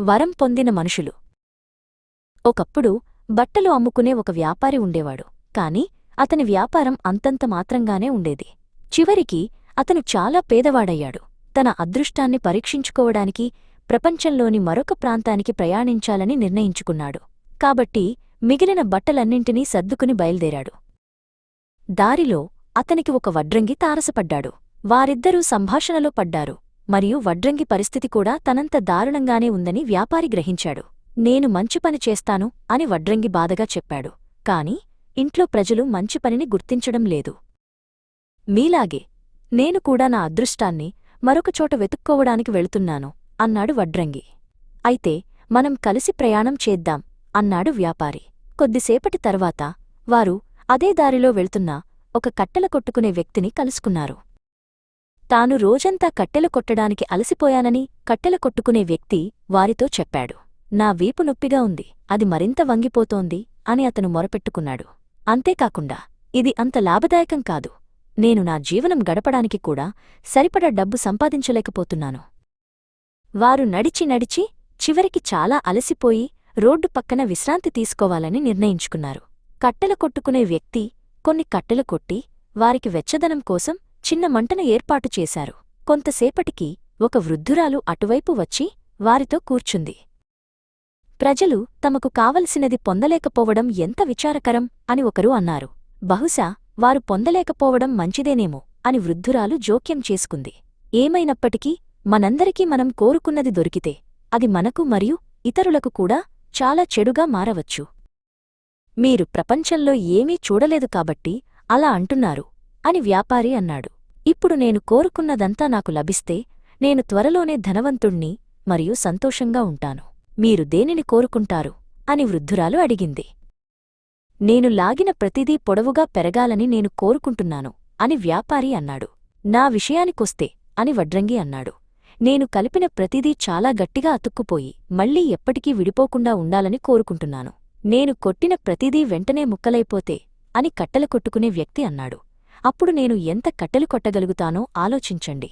వరం పొందిన మనుషులు. ఒకప్పుడు బట్టలు అమ్ముకునే ఒక వ్యాపారి ఉండేవాడు. కాని అతని వ్యాపారం అంతంత మాత్రంగానే ఉండేది. చివరికి అతను చాలా పేదవాడయ్యాడు. తన అదృష్టాన్ని పరీక్షించుకోవడానికి ప్రపంచంలోని మరొక ప్రాంతానికి ప్రయాణించాలని నిర్ణయించుకున్నాడు. కాబట్టి మిగిలిన బట్టలన్నింటినీ సర్దుకుని బయల్దేరాడు. దారిలో అతనికి ఒక వడ్రంగి తారసపడ్డాడు. వారిద్దరూ సంభాషణలో పడ్డారు. మరియు వడ్రంగి పరిస్థితి కూడా తనంత దారుణంగానే ఉందని వ్యాపారి గ్రహించాడు. నేను మంచి పని చేస్తాను అని వడ్రంగి బాధగా చెప్పాడు. కాని ఇంట్లో ప్రజలు మంచి పనిని గుర్తించడం లేదు. మీలాగే నేను కూడా నా అదృష్టాన్ని మరొకచోట వెతుక్కోవడానికి వెళుతున్నాను అన్నాడు వడ్రంగి. అయితే మనం కలిసి ప్రయాణం చేద్దాం అన్నాడు వ్యాపారి. కొద్దిసేపటి తర్వాత వారు అదే దారిలో వెళ్తున్న ఒక కట్టెల కొట్టుకునే వ్యక్తిని కలుసుకున్నారు. తాను రోజంతా కట్టెలు కొట్టడానికి అలసిపోయానని కట్టెలు కొట్టుకునే వ్యక్తి వారితో చెప్పాడు. నా వీపు నొప్పిగా ఉంది అది మరింత వంగిపోతోంది అని అతను మొరపెట్టుకున్నాడు. అంతేకాకుండా ఇది అంత లాభదాయకం కాదు. నేను నా జీవనం గడపడానికి కూడా సరిపడ డబ్బు సంపాదించలేకపోతున్నాను. వారు నడిచి నడిచి చివరికి చాలా అలసిపోయి రోడ్డు పక్కన విశ్రాంతి తీసుకోవాలని నిర్ణయించుకున్నారు. కట్టెల కొట్టుకునే వ్యక్తి కొన్ని కట్టెలు కొట్టి వారికి వెచ్చదనం కోసం చిన్న మంటను ఏర్పాటు చేశారు. కొంతసేపటికి ఒక వృద్ధురాలు అటువైపు వచ్చి వారితో కూర్చుంది. ప్రజలు తమకు కావలసినది పొందలేకపోవడం ఎంత విచారకరం అని ఒకరు అన్నారు. బహుశా వారు పొందలేకపోవడం మంచిదేనేమో అని వృద్ధురాలు జోక్యం చేసుకుంది. ఏమైనప్పటికీ మనందరికీ మనం కోరుకున్నది దొరికితే అది మనకు మరియు ఇతరులకు కూడా చాలా చెడుగా మారవచ్చు. మీరు ప్రపంచంలో ఏమీ చూడలేదు కాబట్టి అలా అంటున్నారు. అని వ్యాపారి అన్నాడు. ఇప్పుడు నేను కోరుకున్నదంతా నాకు లభిస్తే నేను త్వరలోనే ధనవంతుణ్ణి మరియు సంతోషంగా ఉంటాను. మీరు దేనిని కోరుకుంటారు? అని వృద్ధురాలు అడిగింది. నేను లాగిన ప్రతిదీ పొడవుగా పెరగాలని నేను కోరుకుంటున్నాను అని వ్యాపారి అన్నాడు. నా విషయానికొస్తే అని వడ్రంగి అన్నాడు. నేను కలిపిన ప్రతిదీ చాలా గట్టిగా అతుక్కుపోయి మళ్ళీ ఎప్పటికీ విడిపోకుండా ఉండాలని కోరుకుంటున్నాను. నేను కొట్టిన ప్రతిదీ వెంటనే ముక్కలైపోతే అని కట్టెలు కొట్టుకునే వ్యక్తి అన్నాడు. అప్పుడు నేను ఎంత కట్టెలు కొట్టగలుగుతానో ఆలోచించండి.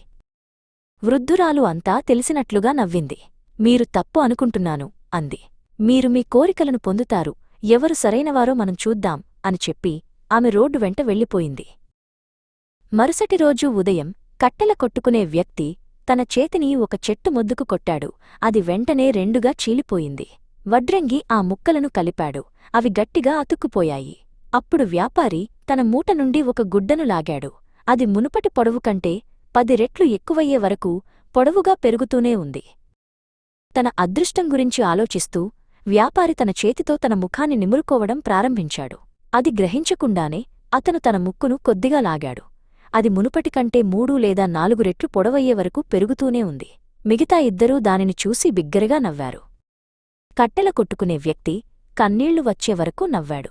వృద్ధురాలు అంతా తెలిసినట్లుగా నవ్వింది. మీరు తప్పు అనుకుంటున్నాను అంది. మీరు మీ కోరికలను పొందుతారు ఎవరు సరైనవారో మనం చూద్దాం అని చెప్పి ఆమె రోడ్డు వెంట వెళ్ళిపోయింది. మరుసటి రోజు ఉదయం కట్టెల కొట్టుకునే వ్యక్తి తన చేతిని ఒక చెట్టు మొద్దుకు కొట్టాడు. అది వెంటనే రెండుగా చీలిపోయింది. వడ్రంగి ఆ ముక్కలను కలిపాడు. అవి గట్టిగా అతుక్కుపోయాయి. అప్పుడు వ్యాపారి తన మూట నుండి ఒక గుడ్డను లాగాడు. అది మునుపటి పొడవు కంటే పది రెట్లు ఎక్కువయ్యే వరకు పొడవుగా పెరుగుతూనే ఉంది. తన అదృష్టం గురించి ఆలోచిస్తూ వ్యాపారి తన చేతితో తన ముఖాన్ని నిమురుకోవడం ప్రారంభించాడు. అది గ్రహించకుండానే అతను తన ముక్కును కొద్దిగా లాగాడు. అది మునుపటికంటే మూడు లేదా నాలుగు రెట్లు పొడవయ్యే వరకు పెరుగుతూనే ఉంది. మిగతా ఇద్దరూ దానిని చూసి బిగ్గరగా నవ్వారు. కట్టెల కొట్టుకునే వ్యక్తి కన్నీళ్ళు వచ్చే వరకు నవ్వాడు.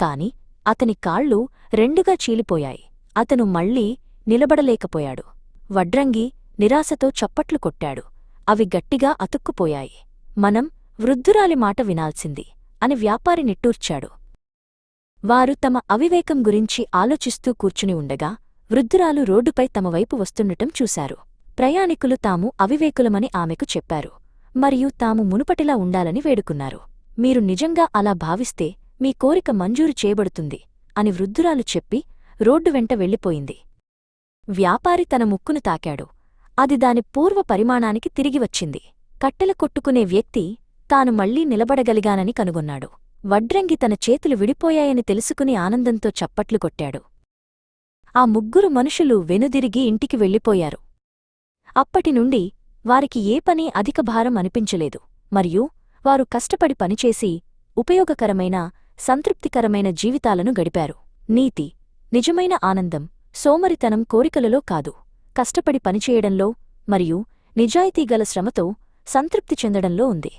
కాని అతని కాళ్ళు రెండుగా చీలిపోయాయి. అతను మళ్ళీ నిలబడలేకపోయాడు. వడ్రంగి నిరాశతో చప్పట్లు కొట్టాడు. అవి గట్టిగా అతుక్కుపోయాయి. మనం వృద్ధురాలి మాట వినాల్సింది అని వ్యాపారి నిట్టూర్చాడు. వారు తమ అవివేకం గురించి ఆలోచిస్తూ కూర్చుని ఉండగా వృద్ధురాలు రోడ్డుపై తమ వైపు వస్తుండటం చూశారు. ప్రయాణికులు తాము అవివేకులమని ఆమెకు చెప్పారు. మరియు తాము మునుపటిలా ఉండాలని వేడుకున్నారు. మీరు నిజంగా అలా భావిస్తే మీ కోరిక మంజూరు చేయబడుతుంది అని వృద్ధురాలు చెప్పి రోడ్డు వెంట వెళ్ళిపోయింది. వ్యాపారి తన ముక్కును తాకాడు. అది దాని పూర్వ పరిమాణానికి తిరిగి వచ్చింది. కట్టెల కొట్టుకునే వ్యక్తి తాను మళ్ళీ నిలబడగలిగానని కనుగొన్నాడు. వడ్రంగి తన చేతులు విడిపోయాయని తెలుసుకుని ఆనందంతో చప్పట్లు కొట్టాడు. ఆ ముగ్గురు మనుషులు వెనుదిరిగి ఇంటికి వెళ్ళిపోయారు. అప్పటినుండి వారికి ఏ పని అధిక భారం అనిపించలేదు. మరియు వారు కష్టపడి పనిచేసి ఉపయోగకరమైన సంతృప్తికరమైన జీవితాలను గడిపారు. నీతి నిజమైన ఆనందం సోమరితనం కోరికలలో కాదు. కష్టపడి పనిచేయడంలో మరియు నిజాయితీగల శ్రమతో సంతృప్తి చెందడంలో ఉంది.